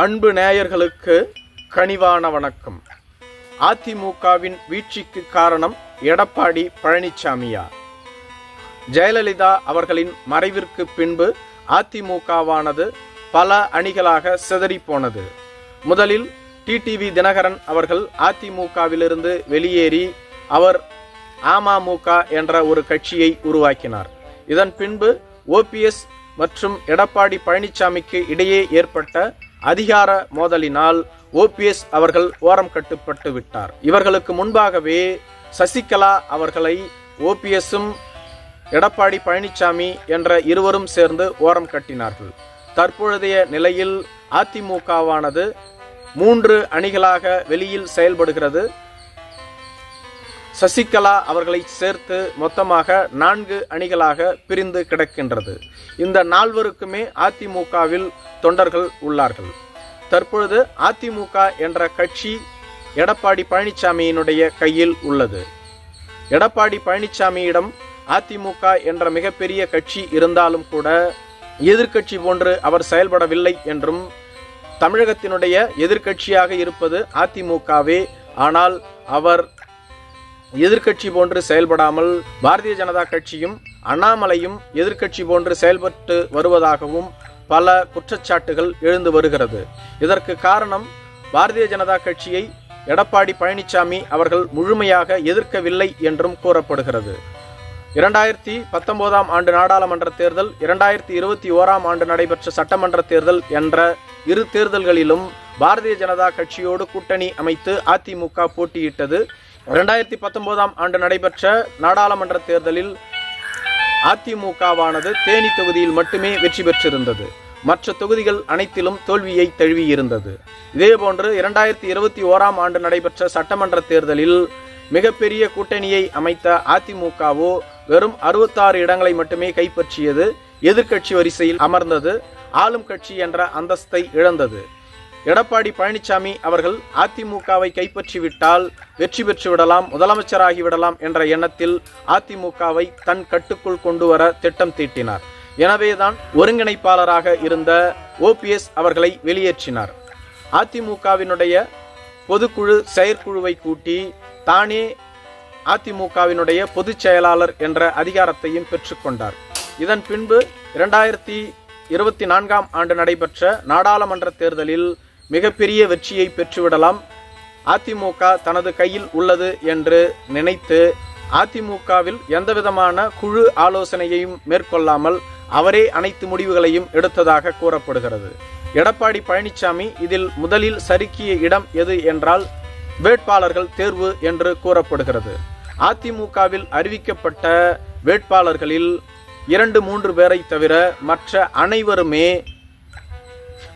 அன்பு நேயர்களுக்கு கனிவான வணக்கம். அதிமுகவின் வீழ்ச்சிக்கு காரணம் எடப்பாடி பழனிசாமியா ஜெயலலிதா அவர்களின் மறைவிற்கு பின்பு அதிமுகவானது பல அணிகளாக சிதறிப் போனது. முதலில் டிடிவி தினகரன் அவர்கள் அதிமுகவிலிருந்து வெளியேறி அவர் அமமுக என்ற ஒரு கட்சியை உருவாக்கினார். இதன் பின்பு ஓபிஎஸ் மற்றும் எடப்பாடி பழனிசாமிக்கு இடையே ஏற்பட்ட அதிகார மோதலினால் ஓபிஎஸ் அவர்கள் ஓரம் கட்டுப்பட்டு விட்டார். இவர்களுக்கு முன்பாகவே சசிகலா அவர்களை ஓபிஎஸ்ஸும் எடப்பாடி பழனிசாமி என்ற இருவரும் சேர்ந்து ஓரம் கட்டினார்கள். தற்பொழுதைய நிலையில் அதிமுகவானது மூன்று அணிகளாக வெளியில் செயல்படுகிறது. சசிகலா அவர்களை சேர்த்து மொத்தமாக நான்கு அணிகளாக பிரிந்து கிடக்கின்றது. இந்த நால்வருக்குமே அதிமுகவில் தொண்டர்கள் உள்ளார்கள். தற்பொழுது அதிமுக என்ற கட்சி எடப்பாடி பழனிசாமியினுடைய கையில் உள்ளது. எடப்பாடி பழனிசாமியிடம் அதிமுக என்ற மிகப்பெரிய கட்சி இருந்தாலும் கூட எதிர்க்கட்சி போன்று அவர் செயல்படவில்லை என்றும் தமிழகத்தினுடைய எதிர்க்கட்சியாக இருப்பது அதிமுகவே. ஆனால் அவர் எதிர்க்கட்சி போன்று செயல்படாமல் பாரதிய ஜனதா கட்சியும் அண்ணாமலையும் எதிர்க்கட்சி போன்று செயல்பட்டு வருவதாகவும் பல குற்றச்சாட்டுகள் எழுந்து வருகிறது. இதற்கு காரணம் பாரதிய ஜனதா கட்சியை எடப்பாடி பழனிசாமி அவர்கள் முழுமையாக எதிர்க்கவில்லை என்றும் கூறப்படுகிறது. இரண்டாயிரத்தி பத்தொன்பதாம் ஆண்டு நாடாளுமன்ற தேர்தல் இரண்டாயிரத்தி இருபத்தி ஓராம் ஆண்டு நடைபெற்ற சட்டமன்ற தேர்தல் என்ற இரு தேர்தல்களிலும் பாரதிய ஜனதா கட்சியோடு கூட்டணி அமைத்து அதிமுக போட்டியிட்டது. இரண்டாயிரத்தி பத்தொன்பதாம் ஆண்டு நடைபெற்ற நாடாளுமன்ற தேர்தலில் அதிமுகவானது தேனி தொகுதியில் மட்டுமே வெற்றி பெற்றிருந்தது. மற்ற தொகுதிகள் அனைத்திலும் தோல்வியை தழுவியிருந்தது. இதேபோன்று இரண்டாயிரத்தி இருபத்தி ஓராம் ஆண்டு நடைபெற்ற சட்டமன்ற தேர்தலில் மிகப்பெரிய கூட்டணியை அமைத்த அதிமுகவோ வெறும் அறுபத்தாறு இடங்களை மட்டுமே கைப்பற்றியது. எதிர்க்கட்சி வரிசையில் அமர்ந்தது. ஆளும் கட்சி என்ற அந்தஸ்தை இழந்தது. எடப்பாடி பழனிசாமி அவர்கள் அதிமுகவை கைப்பற்றிவிட்டால் வெற்றி பெற்று விடலாம் முதலமைச்சராகி விடலாம் என்ற எண்ணத்தில் அதிமுகவை தன் கட்டுக்குள் கொண்டு வர திட்டம் தீட்டினார். எனவேதான் ஒருங்கிணைப்பாளராக இருந்த ஓபிஎஸ் அவர்களை வெளியேற்றினார். அதிமுகவினுடைய பொதுக்குழு செயற்குழுவை கூட்டி தானே அதிமுகவினுடைய பொதுச் செயலாளர் என்ற அதிகாரத்தையும் பெற்றுக்கொண்டார் இதன் பின்பு இரண்டாயிரத்தி இருபத்தி நான்காம் ஆண்டு நடைபெற்ற நாடாளுமன்ற தேர்தலில் மிகப்பெரிய வெற்றியை பெற்றுவிடலாம். அதிமுக தனது கையில் உள்ளது என்று நினைத்து அதிமுகவில் எந்தவிதமான குழு ஆலோசனையையும் மேற்கொள்ளாமல் அவரே அனைத்து முடிவுகளையும் எடுத்ததாக கூறப்படுகிறது. எடப்பாடி பழனிசாமி இதில் முதலில் சறுக்கிய இடம் எது என்றால் வேட்பாளர்கள் தேர்வு என்று கூறப்படுகிறது. அதிமுகவில் அறிவிக்கப்பட்ட வேட்பாளர்களில் இரண்டு மூன்று பேரை தவிர மற்ற அனைவருமே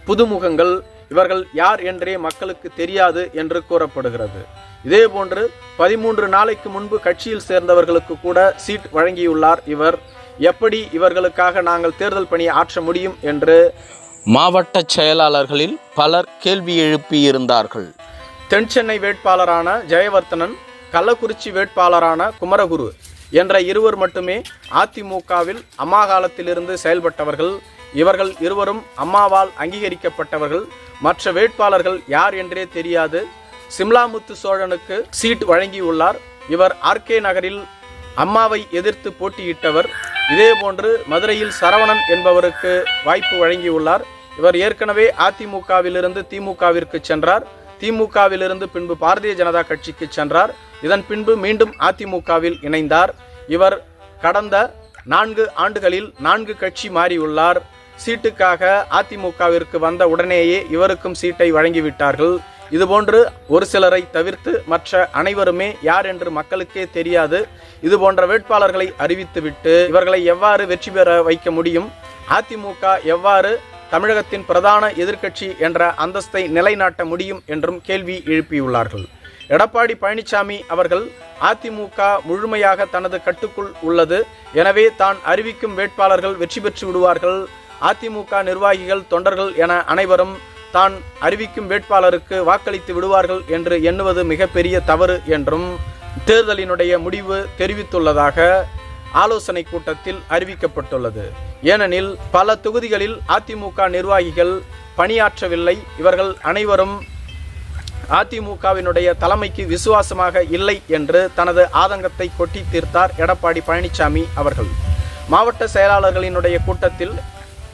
புதுமுகங்கள் இவர்கள் யார் என்றே மக்களுக்கு தெரியாது என்று கூறப்படுகிறது. இதேபோன்று பதிமூன்று நாளைக்கு முன்பு கட்சியில் சேர்ந்தவர்களுக்கு கூட சீட் வழங்கியுள்ளார் இவர். எப்படி இவர்களுக்காக நாங்கள் தேர்தல் பணியை ஆற்ற முடியும் என்று மாவட்ட செயலாளர்களில் பலர் கேள்வி எழுப்பியிருந்தார்கள். தென் சென்னை வேட்பாளரான ஜெயவர்த்தனன் கள்ளக்குறிச்சி வேட்பாளரான குமரகுரு என்ற இருவர் மட்டுமே அதிமுகவில் அம்மா காலத்திலிருந்து செயல்பட்டவர்கள். இவர்கள் இருவரும் அம்மாவால் அங்கீகரிக்கப்பட்டவர்கள். மற்ற வேட்பாளர்கள் யார் என்றே தெரியாது. சிம்லாமுத்து சோழனுக்கு சீட் வழங்கியுள்ளார். இவர் ஆர்கே நகரில் அம்மாவை எதிர்த்து போட்டியிட்டவர். இதேபோன்று மதுரையில் சரவணன் என்பவருக்கு வாய்ப்பு வழங்கியுள்ளார். இவர் ஏற்கனவே அதிமுகவிலிருந்து திமுகவிற்கு சென்றார். திமுகவிலிருந்து பின்பு பாரதிய ஜனதா கட்சிக்கு சென்றார். இதன் பின்பு மீண்டும் அதிமுகவில் இணைந்தார். இவர் கடந்த நான்கு ஆண்டுகளில் நான்கு கட்சி மாறியுள்ளார். சீட்டுக்காக அதிமுகவிற்கு வந்த உடனேயே இவருக்கும் சீட்டை வழங்கிவிட்டார்கள். இதுபோன்று ஒரு சிலரை தவிர்த்து மற்ற அனைவருமே யார் என்று மக்களுக்கே தெரியாது. இது போன்ற வேட்பாளர்களை அறிவித்துவிட்டு இவர்களை எவ்வாறு வெற்றி பெற வைக்க முடியும்? அதிமுக எவ்வாறு தமிழகத்தின் பிரதான எதிர்க்கட்சி என்ற அந்தஸ்தை நிலைநாட்ட முடியும் என்றும் கேள்வி எழுப்பியுள்ளார்கள். எடப்பாடி பழனிசாமி அவர்கள் அதிமுக முழுமையாக தனது கட்டுக்குள் உள்ளது. எனவே தான் அறிவிக்கும் வேட்பாளர்கள் வெற்றி பெற்று விடுவார்கள். அதிமுக நிர்வாகிகள் தொண்டர்கள் என அனைவரும் தான் அறிவிக்கும் வேட்பாளருக்கு வாக்களித்து விடுவார்கள் என்று எண்ணுவது மிகப்பெரிய தவறு என்றும் தேர்தலினுடைய முடிவு தெரிவித்துள்ளதாக ஆலோசனை கூட்டத்தில் அறிவிக்கப்பட்டுள்ளது. ஏனெனில் பல தொகுதிகளில் அதிமுக நிர்வாகிகள் பணியாற்றவில்லை. இவர்கள் அனைவரும் அதிமுகவினுடைய தலைமைக்கு விசுவாசமாக இல்லை என்று தனது ஆதங்கத்தை கொட்டி தீர்த்தார் எடப்பாடி பழனிசாமி அவர்கள். மாவட்ட செயலாளர்களினுடைய கூட்டத்தில்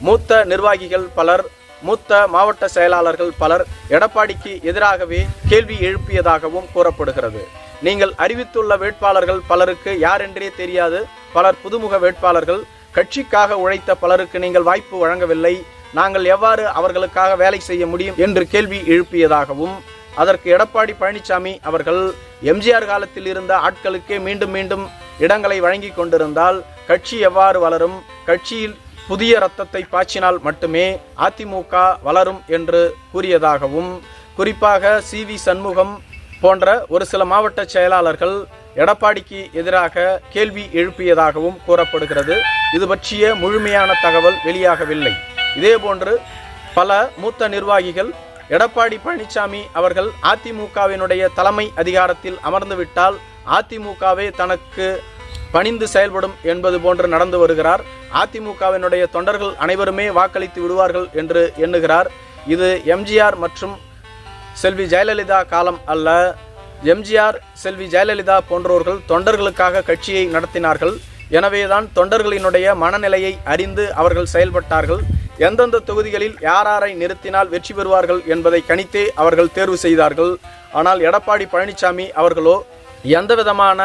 மூத்த நிர்வாகிகள் பலர் மூத்த மாவட்ட செயலாளர்கள் பலர் எடப்பாடிக்கு எதிராகவே கேள்வி எழுப்பியதாகவும் கூறப்படுகிறது. நீங்கள் அறிவித்துள்ள வேட்பாளர்கள் பலருக்கு யாரென்றே தெரியாது. பலர் புதுமுக வேட்பாளர்கள். கட்சிக்காக உழைத்த பலருக்கு நீங்கள் வாய்ப்பு வழங்கவில்லை. நாங்கள் எவ்வாறு அவர்களுக்காக வேலை செய்ய முடியும் என்று கேள்வி எழுப்பியதாகவும் அதற்கு எடப்பாடி பழனிசாமி அவர்கள் எம்ஜிஆர் காலத்தில் இருந்த ஆட்களுக்கே மீண்டும் மீண்டும் இடங்களை வழங்கி கொண்டிருந்தால் கட்சி எவ்வாறு வளரும்? கட்சியில் புதிய ரத்தத்தை பாய்ச்சினால் மட்டுமே அதிமுக வளரும் என்று கூறியதாகவும் குறிப்பாக சி வி சண்முகம் போன்ற ஒரு சில மாவட்ட செயலாளர்கள் எடப்பாடிக்கு எதிராக கேள்வி எழுப்பியதாகவும் கூறப்படுகிறது. இது பற்றிய முழுமையான தகவல் வெளியாகவில்லை. இதேபோன்று பல மூத்த நிர்வாகிகள் எடப்பாடி பழனிசாமி அவர்கள் அதிமுகவினுடைய தலைமை அதிகாரத்தில் அமர்ந்துவிட்டால் அதிமுகவே தனக்கு பணிந்து செயல்படும் என்பது போன்று நடந்து வருகிறார். அதிமுகவினுடைய தொண்டர்கள் அனைவருமே வாக்களித்து விடுவார்கள் என்று எண்ணுகிறார். இது எம்ஜிஆர் மற்றும் செல்வி ஜெயலலிதா காலம் அல்ல. எம்ஜிஆர் செல்வி ஜெயலலிதா போன்றோர்கள் தொண்டர்களுக்காக கட்சியை நடத்தினார்கள். எனவேதான் தொண்டர்களினுடைய மனநிலையை அறிந்து அவர்கள் செயல்பட்டார்கள். எந்தெந்த தொகுதிகளில் யாராரை நிறுத்தினால் வெற்றி பெறுவார்கள் என்பதை கணித்தே அவர்கள் தேர்வு செய்தார்கள். ஆனால் எடப்பாடி பழனிசாமி அவர்களோ எந்த விதமான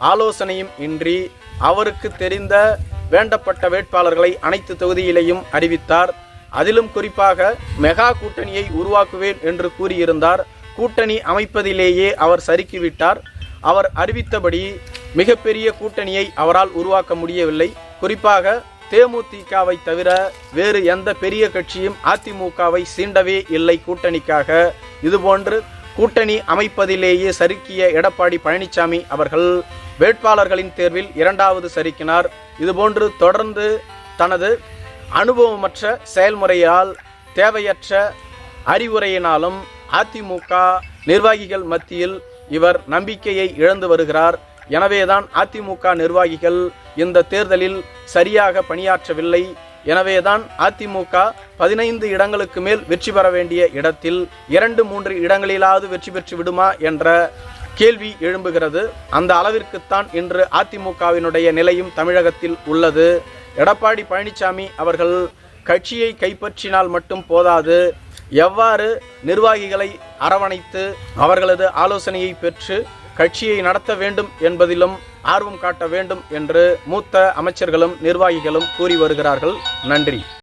ஆலோசனையும் இன்றி அவருக்கு தெரிந்த வேண்டப்பட்ட வேட்பாளர்களை அனைத்து தொகுதியிலையும் அறிவித்தார். அதிலும் குறிப்பாக மெகா கூட்டணியை உருவாக்குவேன் என்று கூறியிருந்தார். கூட்டணி அமைப்பதிலேயே அவர் சறுக்கிவிட்டார். அவர் அறிவித்தபடி மிகப்பெரிய கூட்டணியை அவரால் உருவாக்க முடியவில்லை. குறிப்பாக தேமுதிகவை தவிர வேறு எந்த பெரிய கட்சியும் அதிமுகவை சீண்டவே இல்லை கூட்டணிக்காக. இதுபோன்று கூட்டணி அமைப்பதிலேயே சறுக்கிய எடப்பாடி பழனிசாமி அவர்கள் வேட்பாளர்களின் தேர்வில் இரண்டாவது சறுக்கினார். இதுபோன்று தொடர்ந்து தனது அனுபவமற்ற செயல்முறையால் தேவையற்ற அறிவுரையினாலும் அதிமுக நிர்வாகிகள் மத்தியில் இவர் நம்பிக்கையை இழந்து வருகிறார். எனவேதான் அதிமுக நிர்வாகிகள் இந்த தேர்தலில் சரியாக பணியாற்றவில்லை. எனவேதான் அதிமுக பதினைந்து இடங்களுக்கு மேல் வெற்றி பெற வேண்டிய இடத்தில் இரண்டு மூன்று இடங்களிலாவது வெற்றி பெற்று விடுமா என்ற கேள்வி எழும்புகிறது. அந்த அளவிற்குத்தான் இன்று அதிமுகவினுடைய நிலையும் தமிழகத்தில் உள்ளது. எடப்பாடி பழனிசாமி அவர்கள் கட்சியை கைப்பற்றினால் மட்டும் போதாது. எவ்வாறு நிர்வாகிகளை அரவணைத்து அவர்களது ஆலோசனையை பெற்று கட்சியை நடத்த வேண்டும் என்பதிலும் ஆர்வம் காட்ட வேண்டும் என்று மூத்த அமைச்சர்களும் நிர்வாகிகளும் கூறி வருகிறார்கள். நன்றி.